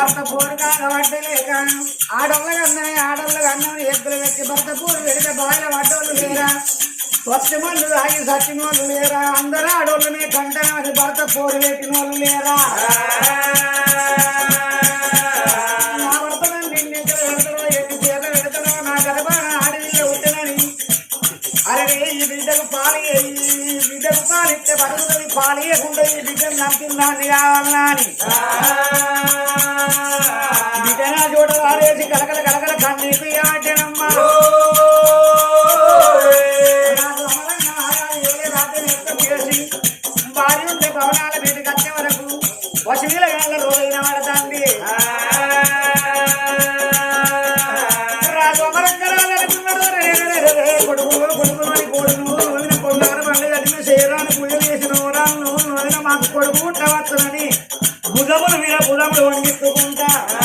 భర్త పూరు పూరుగా కాను. ఆడోళ్ళ కన్ననే ఆడోళ్ళ కన్నని ఎద్దులు పెట్టి భర్త పూరు పెడితే బాయిల వడ్డోళ్ళు లేరా? సత్యమల్లు ఆగి సత్యమోళ్ళు లేరా? అందరూ ఆడోళ్ళనే కంటే భర్త పూరు పెట్టినోళ్ళు లేరా? పరుగుతుంది పాలేయకుండా ఈ బిడ్డను నమ్ముతున్నాను కావాలనా అని బిడ్డ నా చోట వారేసి కలకల కలకల కన్నీపి వరకు పడతాంది అని కోడును 老李是混蛋。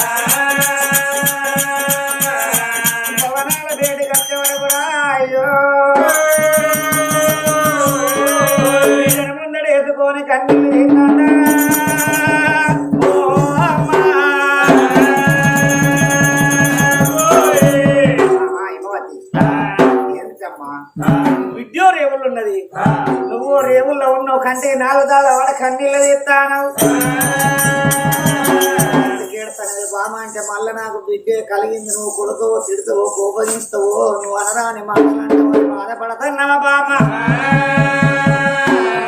విద్య కలిగింది నువ్వు కొడుకవో తిడతావో కోపగిస్తావో నువ్వు అనరాని మాట్లాడతావో బాధపడతన్నావ బాబ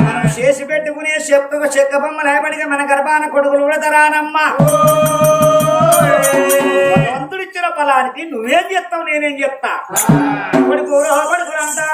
మనం చేసి పెట్టుకునే చెక్క చెక్క బొమ్మ లేబడిగా మన గర్భాన కొడుకులు ఉడతరానమ్మా. అంతుడిచ్చిన ఫలానికి నువ్వేం చేస్తావు నేనేం చెప్తా? కొడుకు కొడుకులు అంటా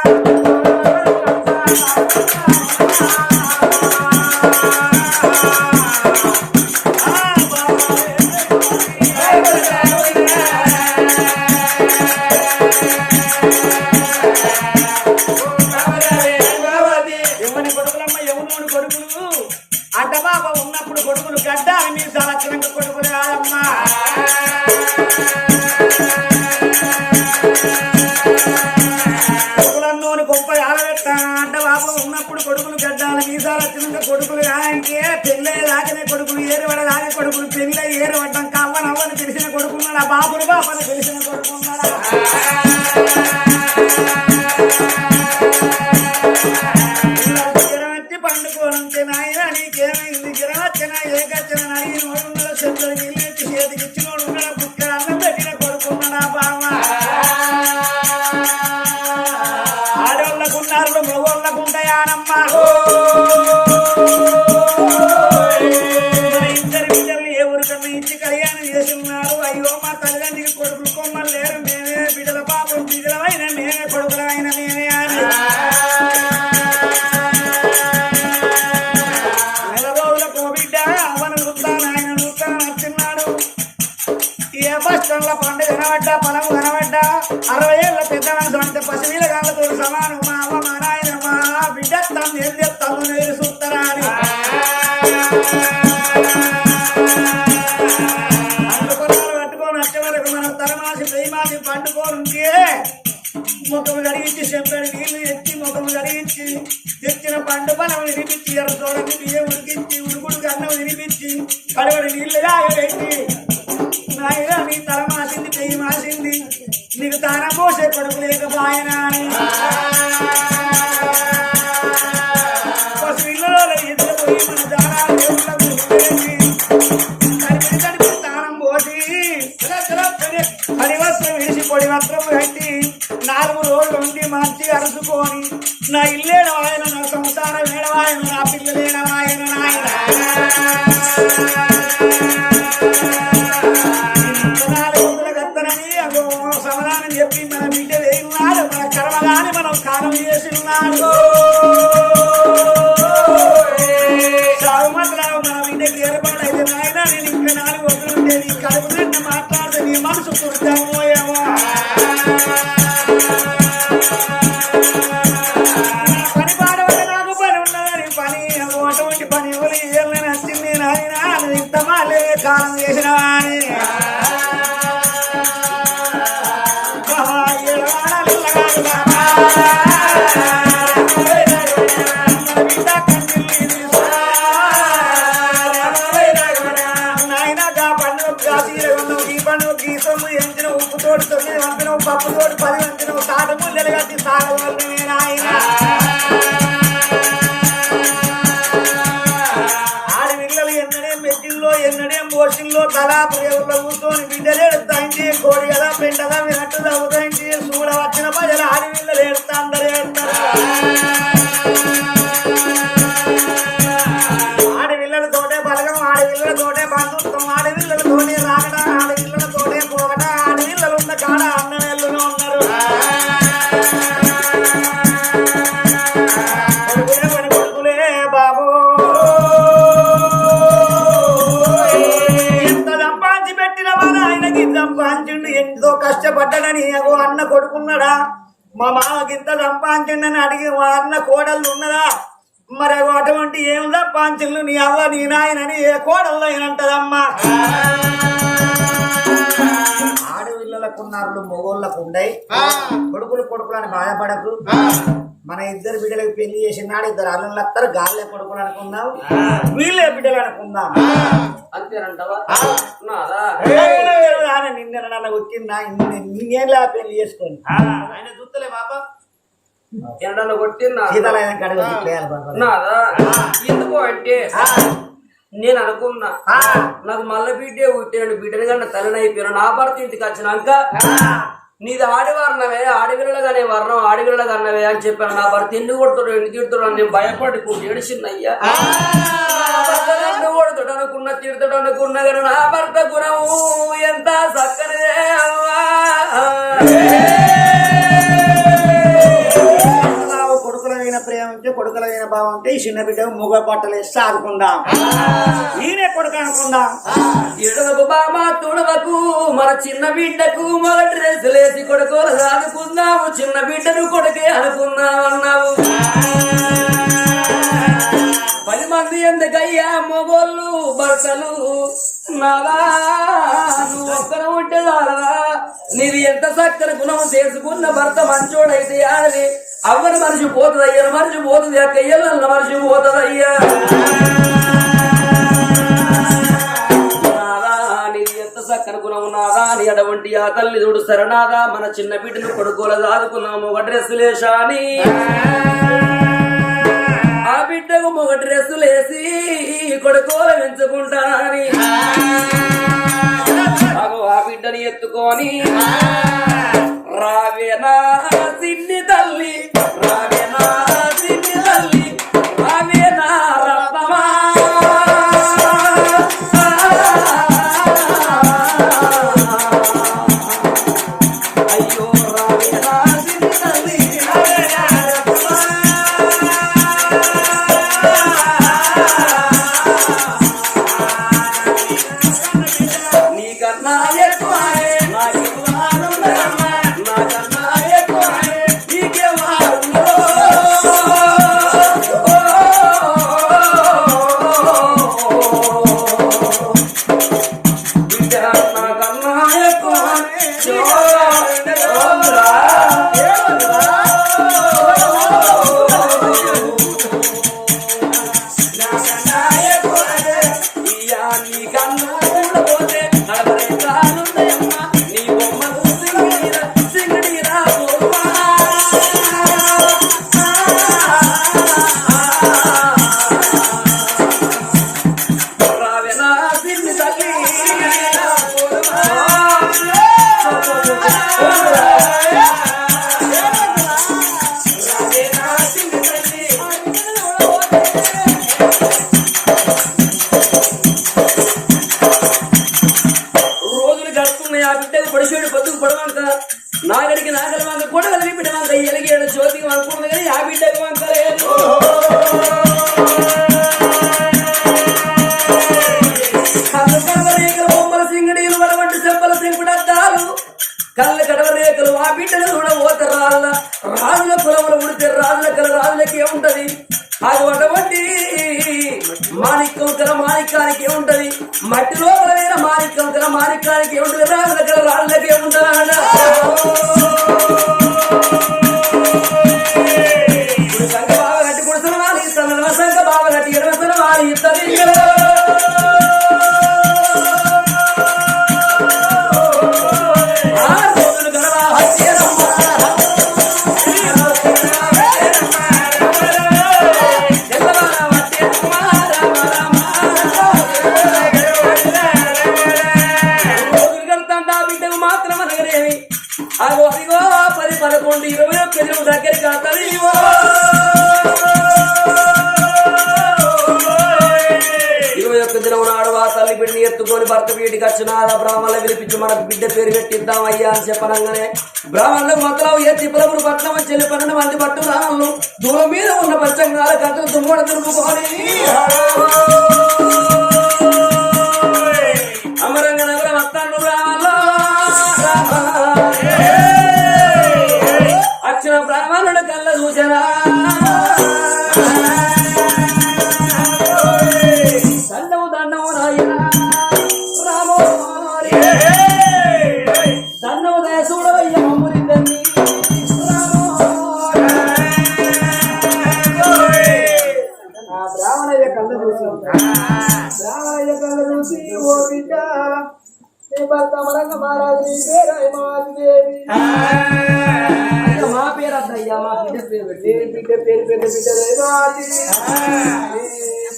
తనులేరు వరకు మనం తరమాసి ప్రేమాసి పండుకొని ఉంటే ముఖము జరిగించి చెప్పాడు నీళ్ళు ఎత్తి ముఖము జరిగించి తెచ్చిన పండు మనం వినిపించి ఎర్రతోడని బియ్యం ఉడికించి ఉడుకుడికి అన్నం వినిపించి కడవడి నీళ్ళు ఆగబెట్టి నాయన నీ తల మాసింది చెయ్యి మాసింది నీకు తానం పోసే లేకపోయినా అని காலம் பேசினான் మా మామకి ఇంత సంపాదించిండని అడిగి అన్న కోడళ్ళు ఉన్నదా? మరి అటువంటి ఏం సంపాదించిండు నీ అవ్వ నీ నాయనని ఏ కోడళ్ళు అయినంటదమ్మా? ఆడపిల్లలకు ఉన్నారు మొగోళ్ళకు ఉండయి. కొడుకులు కొడుకులు అని బాధపడకు. మన ఇద్దరు బిడ్డలకు పెళ్ళి చేసినాడు ఇద్దరు అల్లుళ్ళు వస్తారు గాల్లే కొడుకులు అనుకుందాం వీళ్ళే బిడ్డలు అనుకుందాం. అంతేనంటావా? నిన్న నన్ను వచ్చిందా నీకేలా పెళ్ళి చేసుకొని. ఆయన చూస్తలే బాబా కడగ నాదా ఎందుకు అంటే? నేను అనుకున్నా. నాకు మల్ల బిడ్డే బిడ్డని కన్నా తల్లిని అయిపోయినా నా భర్త ఇంటికి వచ్చినాక నీది ఆడివర్ణమే ఆడవిల్లగానే వర్ణం ఆడవిల్లగన్నవే అని చెప్పాను. నా భర్త ఎందుకు కొడుతాడు ఎందుకు తిడుతున్నాడు నేను భయపడి ఏడిచిందయ్యా నన్ను కొడుతాడు అనుకున్న తిడతాడు అనుకున్నా కానీ నా భర్త గుణము ఎంత చక్కనిదే కొడుకులమైన కొడుకులైన బావ అంటే ఈ చిన్న బిడ్డ ముగ బట్టలు వేసి ఆదుకుందాం ఈయనే కొడుకు అనుకుందాం. ఎడవకు బామ తుడవకు మన చిన్న బిడ్డకు మన డ్రెస్ లేసి కొడుకోలు అనుకుందాము చిన్న బిడ్డను కొడుకే అనుకుందాం అన్నావు. పది మంది ఎందుకయ్యా మొగోళ్ళు భర్తలు నాలా నువ్వు ఒక్కన ఉంటే చాలరా నీది ఎంత చక్కని గుణం చేసుకున్న భర్త మంచోడైతే అది అవ్వని మనిషి పోతుంది అయ్యన మనిషి పోతుంది అక్క మనిషి పోతుంది అయ్యా. చక్కని గుణం నాదా. నీ అటువంటి ఆ తల్లి చూడు సరనాదా మన చిన్న బిడ్డను కొడుకోల దాదుకున్నాము ఒక డ్రెస్ లేశాని. బిడ్డకు ఒక డ్రెస్ లేసి కొడుకోల పెంచుకుంటానని. ఆ బిడ్డని ఎత్తుకొని. రావేనా సిన్ని తల్లి రావేనా నాగడికి నాగల వంక కూడా కలిగి బిడ్డ వంక ఎలిగేడు జ్యోతికి వంకున్నది కానీ ఆ బిడ్డకు వంకలేదు కళ్ళు సింగడీలు వడవంటి చెంపల సింపుడద్దాలు కళ్ళ కడవ రేఖలు ఆ బిడ్డలు కూడా ఓత రాళ్ళ రాజుల కులములు ఉడితే రాజుల కల రాజులకి ఏముంటది అది అటువంటి మాణిక్యం కల మాణిక్యానికి ఏముంటది మట్టి లోపల మాణిక్యం కల మాణిక్యానికి ఏముంటది రాజుల ఇంటికి వచ్చిన ఆ బ్రాహ్మణులు పిలిపించి మనకు బిడ్డ పేరు పెట్టిద్దాం అయ్యా అని చెప్పనంగానే బ్రాహ్మణులు మొత్తం ఎత్తి పిలపురు పట్నం చెల్లి పన్నెండు మంది పట్టు బ్రాహ్మణులు దూరం మీద ఉన్న పచ్చంగా కథలు దుమ్మడ దుర్ముకొని బ్రాహ్మణయ్య కళ్ళు చూసి బ్రాహ్మణయ్య కళ్ళు చూసి ఓ బిడ్డ మా పేరు అద్దయ్యా మా బిడ్డ పేరు పెట్టి. నీ బిడ్డ పేరు పెద్ద బిడ్డ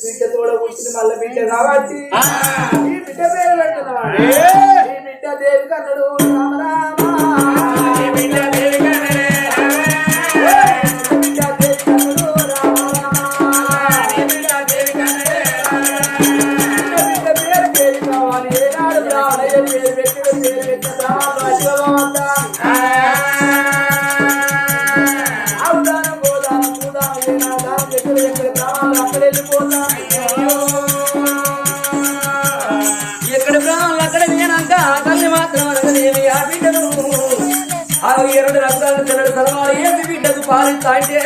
బిడ్డ తోడ పుట్టిన మళ్ళీ బిడ్డ కాబట్టి. ఈ బిడ్డ పేరు పెట్టినవాడు ఈ బిడ్డ దేవి కన్నడు రామ திரள் சரவாரி ஏசி விட்டது பாரி தாண்டே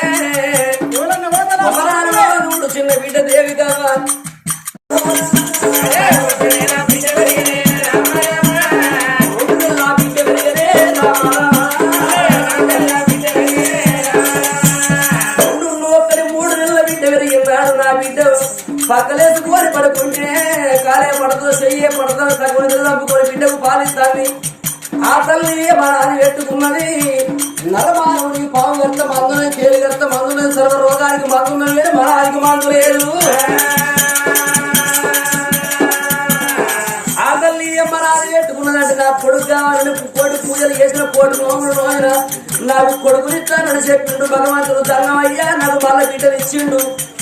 నాకు కొడుకునిస్తానని చెప్పిండు భగవంతుడు దంగమయ్యా నాకు మళ్ళీ బిడ్డనిచ్చిండు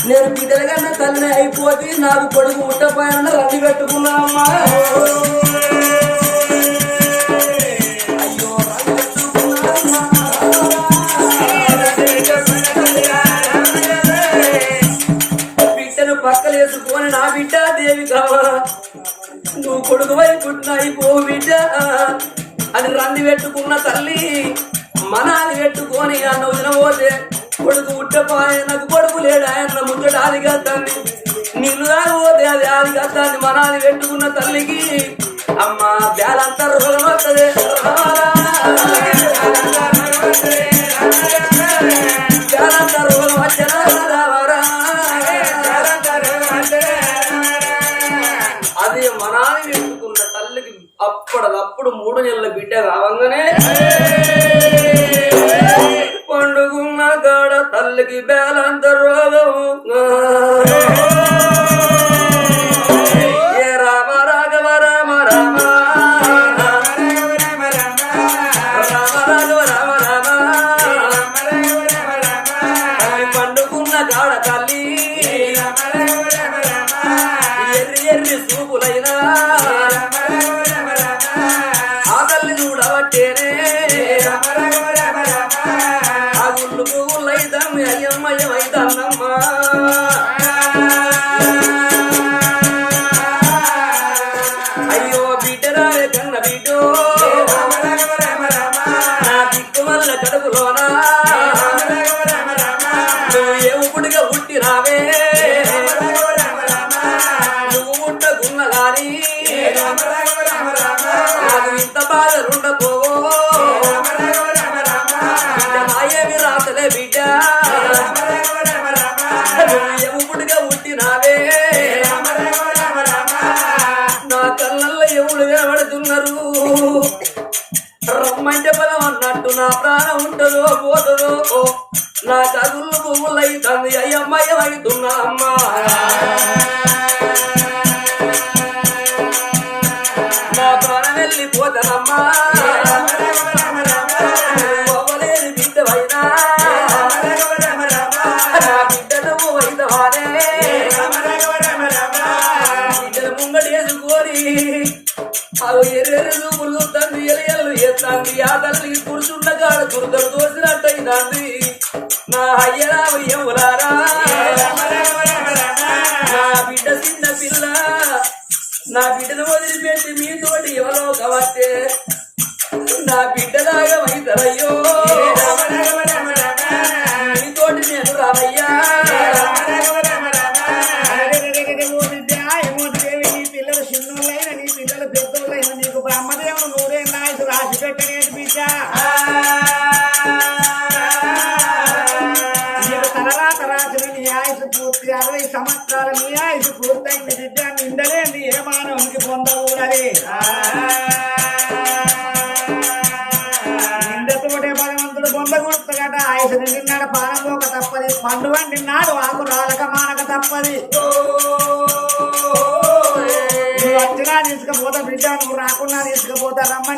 నేను బిడ్డల కన్నా తల్లిని అయిపోతే నాకు కొడుకు ముట్టపోయిన రద్దు పెట్టుకున్నా బిడ్డను పక్కలేసుకొని నా బిడ్డ దేవి కావాలా? నువ్వు కొడుకు వైపున్నాయి పో బిడ్డ. అది రంది పెట్టుకున్న తల్లి. మనాలి పెట్టుకొని అన్న వదిన పోతే కొడుకు ఉట్టపాయ నాకు కొడుకు లేడా ఆయన ముచ్చట అది కత్తాన్ని నిన్ను పోతే అది అది కత్తాన్ని మనాలి పెట్టుకున్న తల్లికి అమ్మ బ్యాలంతా రోగం వస్తుంది. బ్యాలంతా రోగం వచ్చరా అది మనాలి పెట్టుకున్న తల్లికి అప్పటికప్పుడు మూడు నెలల బిడ్డ రావంగానే అల్లకి తల్లికి బేలంత రోగము వినబడుతున్నారు రమ్మంటే బలం అన్నట్టు నా ప్రాణం ఉంటుందో పోతుందో. నా చదువులు పువ్వులు అవుతుంది అయ్యమ్మయ్య అమ్మా. దుర్గం దుర్గలు తోసినట్టయిందండి నా అయ్యరామయ్యములారా నా బిడ్డ చిన్న పిల్ల. నా బిడ్డను వదిలిపెట్టి మీతోటి ఎవరో కవస్తే నా బిడ్డలాగా వైతరయ్యో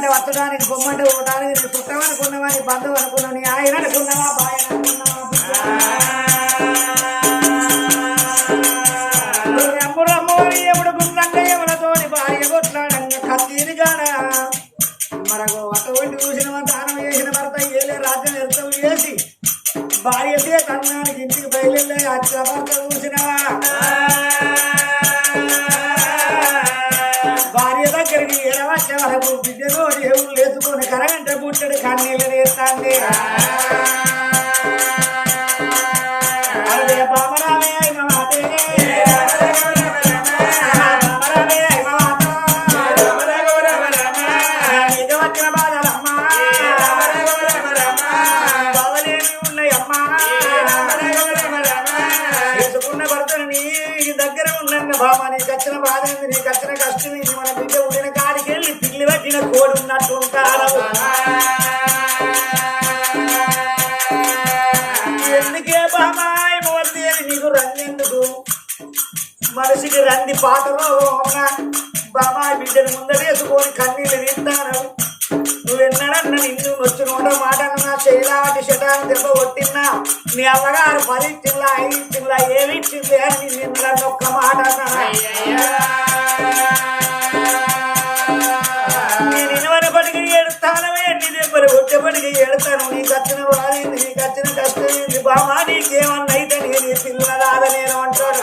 అంటే రమ్మంటే వచ్చడానికి పొమ్మంటే పోవడానికి నీ చుట్టం అనుకున్నావా నీ బంధువు అనుకున్నావు నీ ఆయన అనుకున్నావా బాయ్ అనుకున్నావా బిడ్డ? ఎప్పుడు ఎవరితోని భార్య కొట్లాడంగా కత్తిని కాడ మరొక అటువంటి చూసిన దానం చేసిన భర్త ఏలే రాజ్యం ఎరుతలు చేసి భార్య తన్నానికి ఇంటికి బయలుదేరి అచ్చ Yeah. పాటలో ఉన్న బిడ్డను ముందరేసుకొని కన్నీళ్ళు తీస్తాను నువ్వెన్నడన్న నిన్ను వచ్చిన మాట నా చేయలాంటి శటాన్ని దెబ్బ కొట్టినా. నీ అమ్మగారు పది ఇచ్చిందా ఐదు ఇచ్చిందా ఏమి ఇచ్చింది అని నిన్న ఒక్క మాట నేను ఇనవనప్పటికీ ఏడుస్తానమే నీ దెబ్బలు కొట్టేపటికి ఏడుతాను నీకు వచ్చిన బాధ నీకు వచ్చిన కష్టం బామా నీకేమన్నా అయితే నేను పిల్లలాద నేను అంటాడు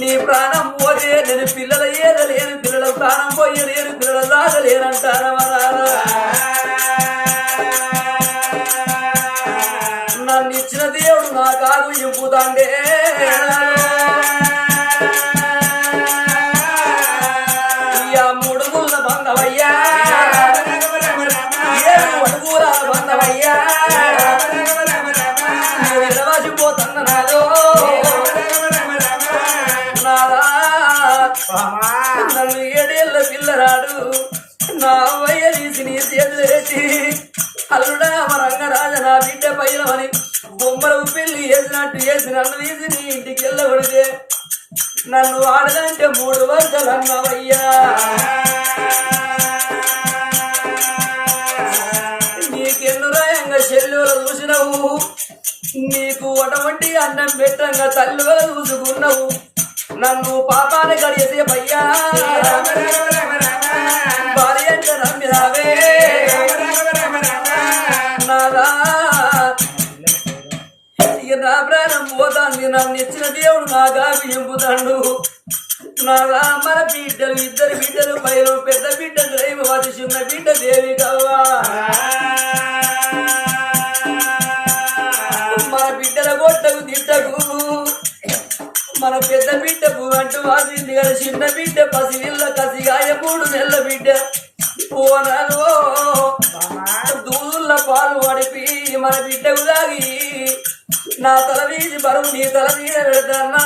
నీ ప్రాణం పోతే నేను పిల్లల ఏదలేను పిల్లల ప్రాణం పోయలేను పిల్లల దాగలేనంటారా పిల్లరాడు నా అవ్వయ్య తీసి నీ చేతులేసి అల్లుడా మా రంగరాజ నా బిడ్డ పైలమని బొమ్మలు పెళ్ళి వేసినట్టు వేసి నన్ను తీసి నీ ఇంటికి వెళ్ళగొడితే నన్ను ఆడదంటే మూడు వర్షాలు అన్నవయ్యా నీకెన్ను రాయంగా చెల్లెలు చూసినవు నీకు అటువంటి అన్నం పెట్టంగా తల్లిగా చూసుకున్నావు నన్ను పాపాన్ని గడిసే భయ్యా నా ప్రాణం పోతాంది. నన్ను ఇచ్చిన దేవుడు నా గావి ఎంపుతాడు. నా మన బిడ్డలు ఇద్దరు బిడ్డలు పైరు పెద్ద బిడ్డ దైవవతి చిన్న బిడ్డ దేవి కవ్వా. మన పెద్ద బిడ్డ అంటూ వాసింది కదా చిన్న బిడ్డ పసివిల్ల కసిగాయ మూడు నెల్ల బిడ్డ. ఓనలో దూదుల్ల పాలు వడిపి మన బిడ్డకు దాగి నా తల వీధి బరువు నీ తల మీద పెడతన్నా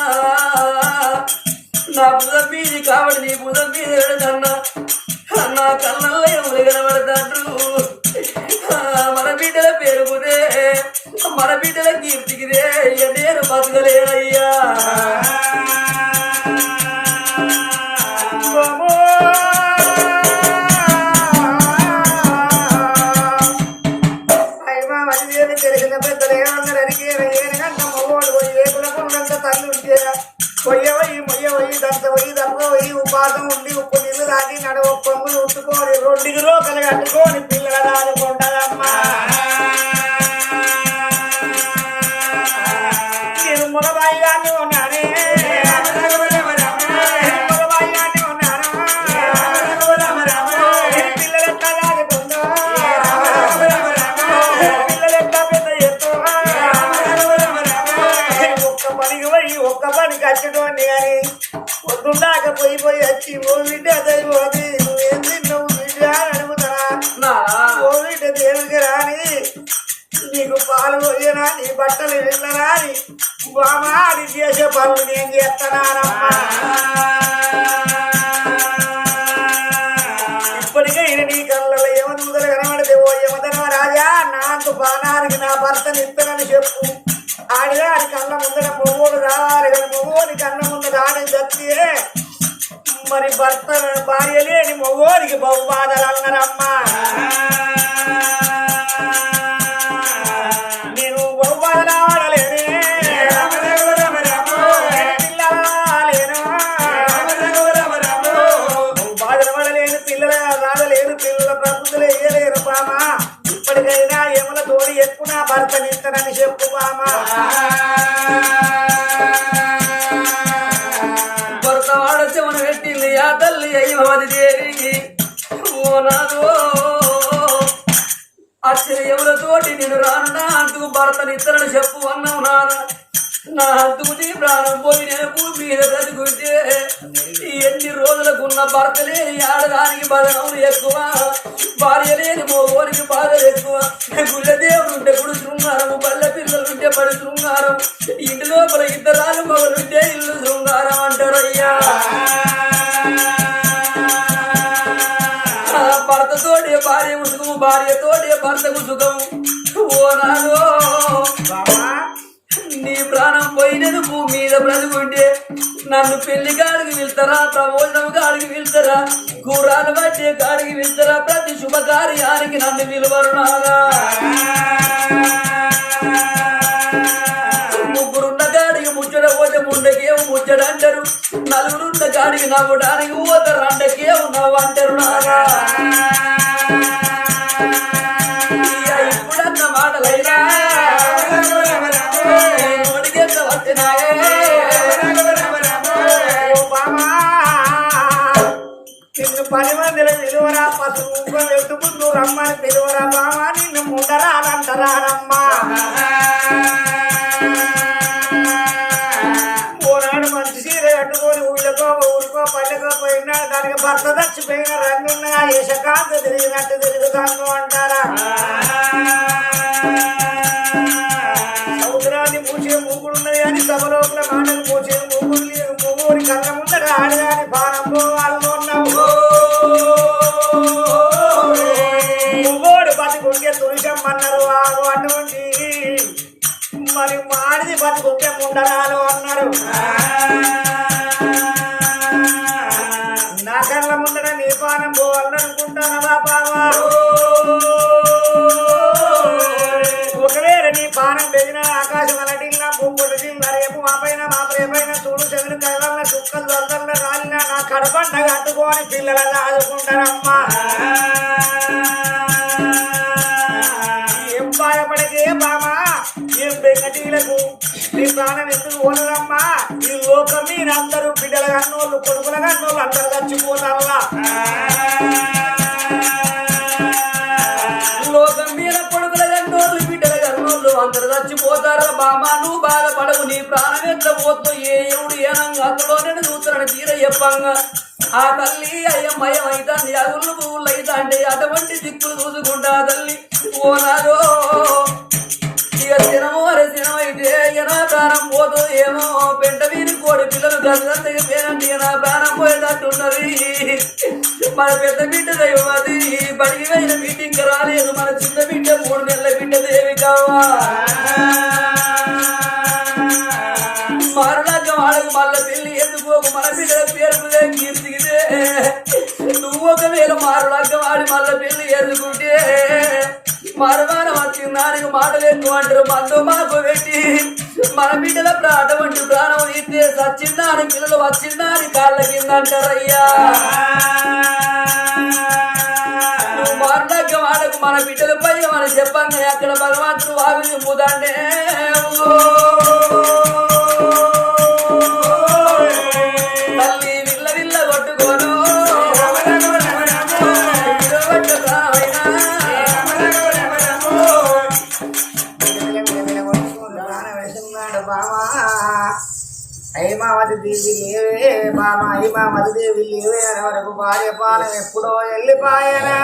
నా బుధం వీధి కాబట్టి నీ బుధం మీద పెడతన్నా నా కళ్ళల్లో ఎవరు కనబడతాడు మన బిడ్డల పేరుకునే మన బిడ్డల కీర్తికిదే ఇక నేను బతకలేనయ్యా. పొద్దున్నాక పోయి పోయి వచ్చి ఓ బిడ్డ చదిపోతే నువ్వేం తిన్నావు బిడ్డ అని అడుగుతారా? నా. ఓ బిడ్డ దేవుడికి రాని నీకు పాలు పోయినా? నీ బట్టలు వెళ్ళరా అని బామా అది చేసే పనులు నేను చేస్తానమ్మా ఇప్పటికైనా నీ కళ్ళలో యమదూతలు కనబడితే ఓ యమధర్మ రాజా నాకు బాణానికి నా భర్తని ఇత్తనని చెప్పు. ఆడిగారి కళ్ళ ముందర మొగోడు రావాలి కానీ మొగోడి కళ్ళ ముందర ఆడి చచ్చియే మరి భర్త భార్య లేని మొగోడికి బహు బాధలు అన్నారమ్మా నేను బహు బాధలు తోటి నేను రాను అంటూ అంటుకు భర్తని చెప్పు అన్నావు నాన్న. నా అంటుకు ప్రాణం పోయి నేను మీద బ్రతుకుంటే ఎన్ని రోజులకున్న భర్త లేని ఆడదానికి బదనం ఎక్కువ భార్య లేని మోగోనికి బాధలు ఎక్కువ. గుళ్ళదేవుడు ఉంటే గుడి శృంగారం బల్ల పిల్లలుంటే పడి శృంగారం. ఇంటి లోపల ఇద్దరాలు మొగలుంటే ఇల్లు శృంగారం అంటారు భార్యతోటే భర్తకు సుఖము ఓ నాదో నీ ప్రాణం పోయినది భూమి మీద బ్రతుకుంటే నన్ను పెళ్ళి కాడికి వెళ్తారా ప్రమోదం కాడికి వెళ్తారా కూరాలు పట్టే కాడికి వెళ్తారా ప్రతి శుభకార్యానికి నన్ను విలువరు నాగా. ముగ్గురున్న కాడికి ముచ్చట పోతే ముండకేమో ముచ్చట అంటారు. నలుగురున్న కాడికి నవ్వడానికి పోతారు అండకేమో నవ్వు అంటారు నాగా. నిన్ను పది మందిలో పిలువరా పసుపు ముందు రమ్మని పిలువరా బామా నిన్ను ముందరాలంటారారమ్మా ఓనాడు మంచి చీర కట్టుకొని ఊళ్ళకో ఊరికో పల్లెకో పోయినా దానికి భర్త చచ్చిపోయిన రంగున్న యశకాంత తిరిగినట్టు తిరుగుతాను అంటారా సభలోపల మాటలు మూసే మూగుడు లేదు మూగుడి కళ్ళ ముందర ఆడదాని బాణం పోవాలను ఉన్నావు. మూగోడు బతికుంటే తులిసమ్మన్నారు ఆగు అటువంటి మరి మాడిది బతుకుంటే ముండరాలు అన్నారు. నా కళ్ళ ముందర నీ బాణం పోవాలనుకుంటానవా బాబా కడపండ కట్టుకొని పిల్లలు ఆదుకుంటారమ్మా. ఏం బాధపడకే బామా? ఏం బెంగటీలకు నీ ప్రాణం ఎందుకు పోనదమ్మా ఈ లోకం మీద అందరూ బిడ్డల కన్నోళ్ళు కొడుకుల కన్నోళ్ళు అందరు చచ్చిపోతారా చచ్చిపోతారా నువ్వు బాధపడవు నీ ప్రాణం ఎట్ల పోతూ ఏ ఎవడు ఏనంగా అందులో నేను చూస్తున్నాను తీరయ్యప్పంగా ఆ తల్లి అయ్యమయం అవుతుంది అగుళ్ళు పువ్వులు అవుతా అంటే అటువంటి దిక్కులు చూసుకుంటా తల్లి. ఓ నాదో దినము అరే అయితే ఇక నా ప్రాణం పోదు ఏమో. ప్రాణం పెంట వీరి కోడి పిల్లలు గంగత్తగా పేరండి నా ప్రాణం పోయేటట్టున్నది మన పెద్ద బిడ్డ దైవది బడికి వెళ్ళిన మీటింగ్ రాలేదు. మన చిన్న బిడ్డ మూడు నెలల బిడ్డ దేవి కావా. మారులాక వాళ్ళకు మళ్ళీ పెళ్ళి ఎందుకోకు మన బిడ్డల పేరు కీర్తిగితే నువ్వు ఒకవేళ మారులాక వాడి మళ్ళీ పెళ్ళి ఎందుకుంటే మరవారం వచ్చిన దానికి మాటలు ఎక్కువ అంటారు. మందు మాకు పెట్టి మన బిడ్డల ప్రాణం అంటూ ప్రాణం ఇస్తే సచ్చిందాని పిల్లలు వచ్చిందాని కాళ్ళ కింద అంటారయ్యా. వాడకు మన బిడ్డలపై మనం చెప్పండి. అక్కడ భగవంతుడు వాగు నింపుదండే భార్య ఎప్పుడో వెళ్ళిపాయనా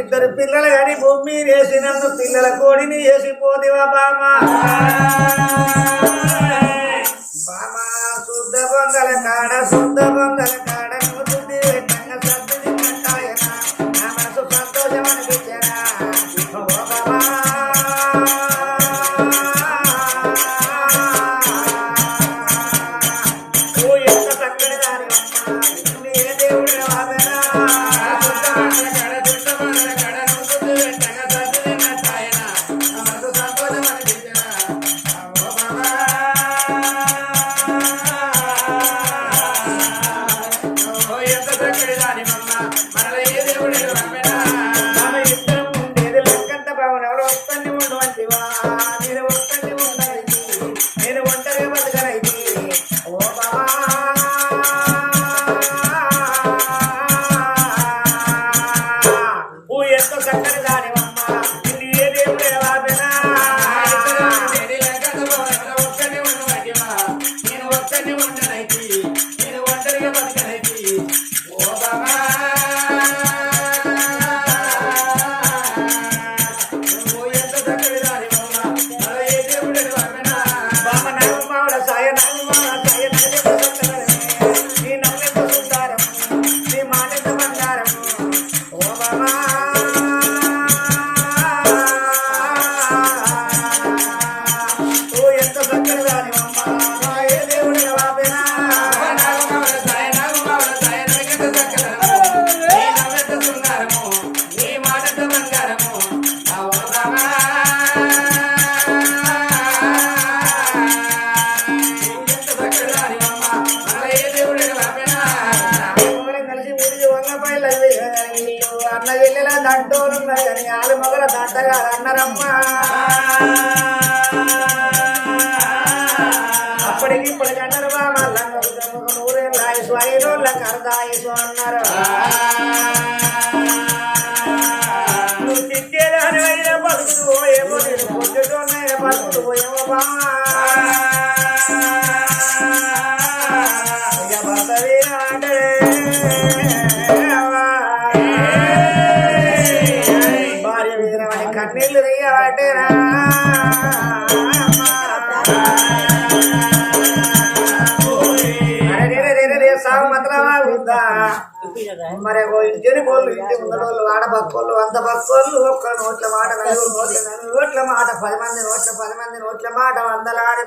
ఇద్దరు పిల్లలు గాని భూమి వేసి నన్ను పిల్లల కోడిని వేసిపోదివా బామ. బామ. శుద్ధ బొంగల కాడ శుద్ధ వెళ్ళిన కానీ ఆలు మొగల దంటగా అన్నరమ్మా అప్పటికి ఇప్పటికి అన్నారు బాబా నూరేళ్ళ ఆయుసు ఐదు కరద ఆయుసు అన్నారు. ఇంటిని కోళ్ళు వాడ పక్కోళ్ళు వంద పక్కోళ్ళు ఒక్క నోట్ల మాట నలుగురు నోట్ల నలుగురు నోట్ల మాట పది మంది నోట్ల పది మంది నోట్ల మాట వందలాడి